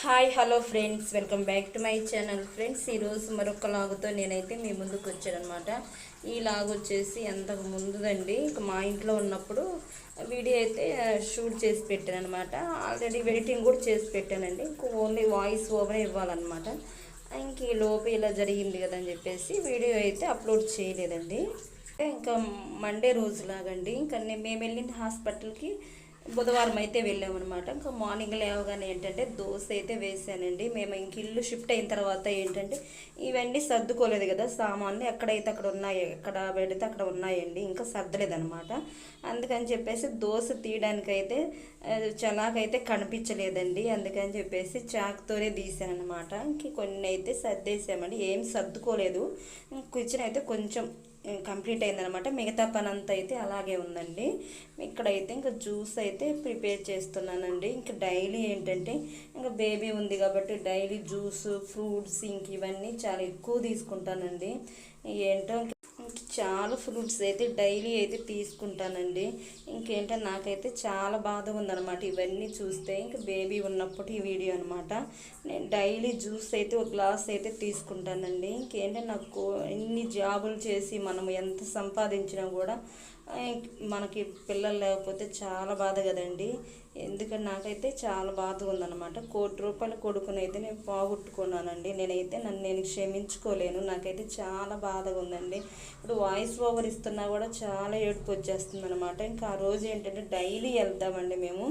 Hi hello friends welcome back to my channel friends ఈరోజు మరొక లాగుతో నేనైతే మీ ముందుకు వచ్చానమాట ఈ లాగు వచ్చేసి అంతకు ముందుదండి. ఇంకా మా ఇంట్లో ఉన్నప్పుడు వీడియో అయితే షూట్ చేసి పెట్టాను అనమాట ఆల్రెడీ ఎడిటింగ్ కూడా చేసి పెట్టానండి. ఇంకో ఓన్లీ వాయిస్ ఓవర్ ఇవ్వాలన్నమాట. ఇంక ఈ లోపు ఇలా జరిగింది కదా అని చెప్పేసి వీడియో అయితే అప్లోడ్ చేయలేదండి. ఇంకా మండే రోజు లాగండి ఇంకా మేము వెళ్ళిన హాస్పిటల్కి. బుధవారం అయితే వెళ్ళామన్నమాట. ఇంకా మార్నింగ్ లేవగానే ఏంటంటే దోశ అయితే వేసానండి. మేము ఇంక ఇల్లు షిఫ్ట్ అయిన తర్వాత ఏంటంటే ఇవన్నీ సర్దుకోలేదు కదా సామాన్లు ఎక్కడైతే అక్కడ ఉన్నాయి ఎక్కడ పెడితే అక్కడ ఉన్నాయండి. ఇంకా సర్దలేదనమాట అందుకని చెప్పేసి దోశ తీయడానికైతే ఆ, చలాకైతే కనిపించలేదండి. అందుకని చెప్పేసి చాకుతోనే తీసానమాట ఇంక కొన్ని అయితే సర్దేసామండి. ఏం సర్దుకోలేదు. కిచెన్ అయితే కొంచెం కంప్లీట్ అయిందనమాట మిగతా పని అంతా అయితే అలాగే ఉందండి. ఇక్కడైతే ఇంకా జ్యూస్ అయితే ప్రిపేర్ చేస్తున్నానండి. ఇంకా డైలీ ఏంటంటే ఇంకా బేబీ ఉంది కాబట్టి డైలీ జ్యూస్ ఫ్రూట్స్ ఇంక ఇవన్నీ చాలా ఎక్కువ తీసుకుంటానండి. ఏంటో చాలా ఫ్రూట్స్ అయితే డైలీ అయితే తీసుకుంటానండి. ఇంకేంటో నాకైతే చాలా బాధ ఉందన్నమాట ఇవన్నీ చూస్తే. ఇంకా బేబీ ఉన్నప్పుడు ఈ వీడియో అనమాట. నేను డైలీ జ్యూస్ అయితే ఒక గ్లాస్ అయితే తీసుకుంటానండి. ఇంకేంటంటే నాకు ఎన్ని జాబులు చేసి మనం ఎంత సంపాదించినా కూడా మనకి పిల్లలు లేకపోతే చాలా బాధ కదండి. ఎందుకంటే నాకైతే చాలా బాధ ఉందన్నమాట. కోటి రూపాయల కొడుకుని అయితే నేను పోగొట్టుకున్నానండి. నేనైతే నన్ను నేను క్షమించుకోలేను. నాకైతే చాలా బాధగా ఉందండి. ఇప్పుడు వాయిస్ ఓవర్ ఇస్తున్నా కూడా చాలా ఏడుపు వచ్చేస్తుంది అనమాట ఇంకా ఆ రోజు ఏంటంటే డైలీ వెళ్తామండి మేము.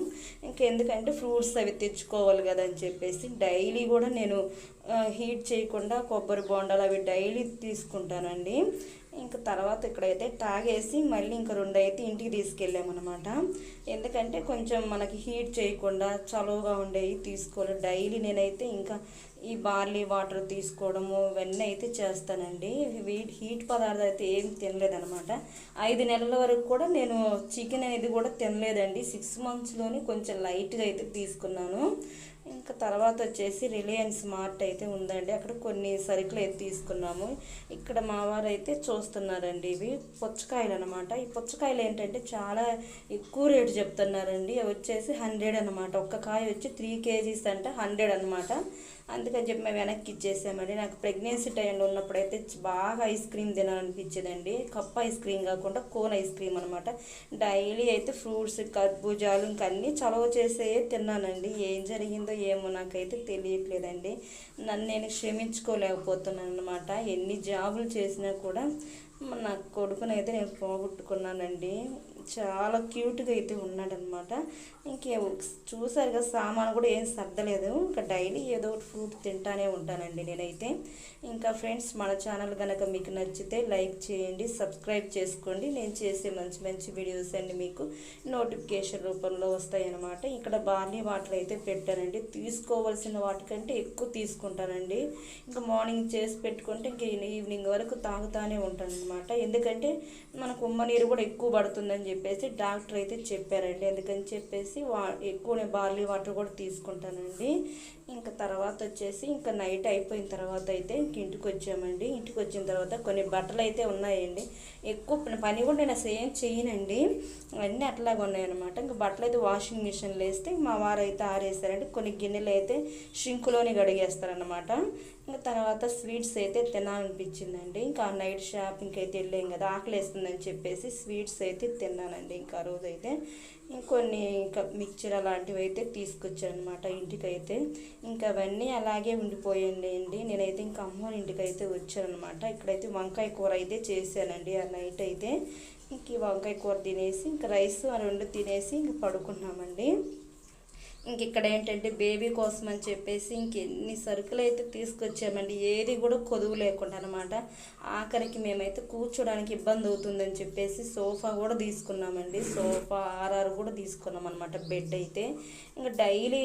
ఇంకెందుకంటే ఫ్రూట్స్ అవి తెచ్చుకోవాలి కదా అని చెప్పేసి డైలీ కూడా నేను హీట్ చేయకుండా కొబ్బరి బొండాలు అవి డైలీ తీసుకుంటానండి. ఇంకా తర్వాత ఇక్కడైతే తాగేసి మళ్ళీ ఇంకా రెండు అయితే ఇంటికి తీసుకెళ్ళామన్నమాట ఎందుకంటే కొంచెం మనకి హీట్ చేయకుండా చలువగా ఉండేవి తీసుకోవాలి. డైలీ నేనైతే ఇంకా ఈ బార్లీ వాటర్ తీసుకోవడము ఇవన్నీ అయితే చేస్తానండి. వీట్ హీట్ పదార్థం అయితే ఏం తినలేదనమాట ఐదు నెలల వరకు కూడా నేను చికెన్ అనేది కూడా తినలేదండి. సిక్స్ మంత్స్లోనే కొంచెం లైట్గా అయితే తీసుకున్నాను. ఇంకా తర్వాత వచ్చేసి రిలయన్స్ మార్ట్ అయితే ఉందండి. అక్కడ కొన్ని సరుకులు అయితే తీసుకున్నాము. ఇక్కడ మావారు అయితే చూస్తున్నారండి ఇవి. పుచ్చకాయలు అనమాట ఈ పుచ్చకాయలు ఏంటంటే చాలా ఎక్కువ రేటు చెప్తున్నారండి. అవి వచ్చేసి హండ్రెడ్ అనమాట ఒక్క కాయ వచ్చి త్రీ కేజీస్ అంటే హండ్రెడ్ అనమాట అందుకని చెప్పి మేము వెనక్కి ఇచ్చేసామండి. నాకు ప్రెగ్నెన్సీ టైంలో ఉన్నప్పుడు అయితే బాగా ఐస్ క్రీమ్ తినాలనిపించేదండి. కప్ ఐస్ క్రీమ్ కాకుండా కోన్ ఐస్ క్రీమ్ అనమాట డైలీ అయితే ఫ్రూట్స్ కర్బూజాలు ఇంకా అన్నీ చలవ చేసే తిన్నానండి. ఏం జరిగిందో ఏమో నాకైతే తెలియట్లేదండి. నన్ను నేను క్షమించుకోలేకపోతున్నాను అనమాట ఎన్ని జాబులు చేసినా కూడా నా కొడుకునైతే నేను పోగొట్టుకున్నానండి. చాలా క్యూట్గా అయితే ఉన్నాడనమాట ఇంకే చూసారు కదా సామాను కూడా ఏం సర్దలేదు. ఇంకా డైలీ ఏదో ఒకటి ఫ్రూట్ తింటానే ఉంటానండి నేనైతే. ఇంకా ఫ్రెండ్స్ మన ఛానల్ కనుక మీకు నచ్చితే లైక్ చేయండి సబ్స్క్రైబ్ చేసుకోండి. నేను చేసే మంచి మంచి వీడియోస్ అండి మీకు నోటిఫికేషన్ రూపంలో వస్తాయన్నమాట. ఇక్కడ బార్లీ వాటర్ అయితే పెట్టానండి. తీసుకోవాల్సిన వాటికంటే ఎక్కువ తీసుకుంటానండి. ఇంకా మార్నింగ్ చేసి పెట్టుకుంటే ఇంక ఈవినింగ్ వరకు తాగుతానే ఉంటాను అనమాట ఎందుకంటే మనకు ఉమ్మ నీరు కూడా ఎక్కువ పడుతుందని చెప్పి చెప్పేసి డాక్టర్ అయితే చెప్పారండి. అందుకని చెప్పేసి వా ఎక్కువ నేను బార్లీ వాటర్ కూడా తీసుకుంటానండి. ఇంకా తర్వాత వచ్చేసి ఇంకా నైట్ అయిపోయిన తర్వాత అయితే ఇంక ఇంటికి వచ్చామండి ఇంటికి వచ్చిన తర్వాత కొన్ని బట్టలు అయితే ఉన్నాయండి. ఎక్కువ పని- కూడా నేను అసలు ఏం చేయనండి. అన్నీ అట్లాగే ఉన్నాయన్నమాట. ఇంకా బట్టలు అయితే వాషింగ్ మిషన్లో వేస్తే మా వారు అయితే ఆరేసారండి. కొన్ని గిన్నెలు అయితే షింకులోని గడిగేస్తారనమాట ఇంకా తర్వాత స్వీట్స్ అయితే తినాలనిపించిందండి. ఇంకా నైట్ షాపింగ్కి అయితే వెళ్ళాం కదా ఆకలి వేస్తుందని చెప్పేసి స్వీట్స్ అయితే తిన్నానండి. ఇంకా ఆ ఇంకొన్ని ఇంకా మిక్చర్ అలాంటివి అయితే తీసుకొచ్చానమాట ఇంటికైతే. ఇంకా అవన్నీ అలాగే ఉండిపోయండి అండి. నేనైతే ఇంకా అమ్మ ఇంటికి అయితే వచ్చానమాట ఇక్కడైతే వంకాయ కూర అయితే చేశానండి ఆ నైట్ అయితే. ఇంక వంకాయ కూర తినేసి ఇంకా రైస్ రెండు తినేసి ఇంక పడుకున్నామండి. ఇంక ఇక్కడ ఏంటంటే బేబీ కోసం అని చెప్పేసి ఇంకెన్ని సరుకులు అయితే తీసుకొచ్చామండి ఏది కూడా కొదువు లేకుండా అనమాట ఆఖరికి మేమైతే కూర్చోడానికి ఇబ్బంది అవుతుందని చెప్పేసి సోఫా కూడా తీసుకున్నామండి. సోఫా ఆర్ఆర్ కూడా తీసుకున్నాం అనమాట బెడ్ అయితే. ఇంకా డైలీ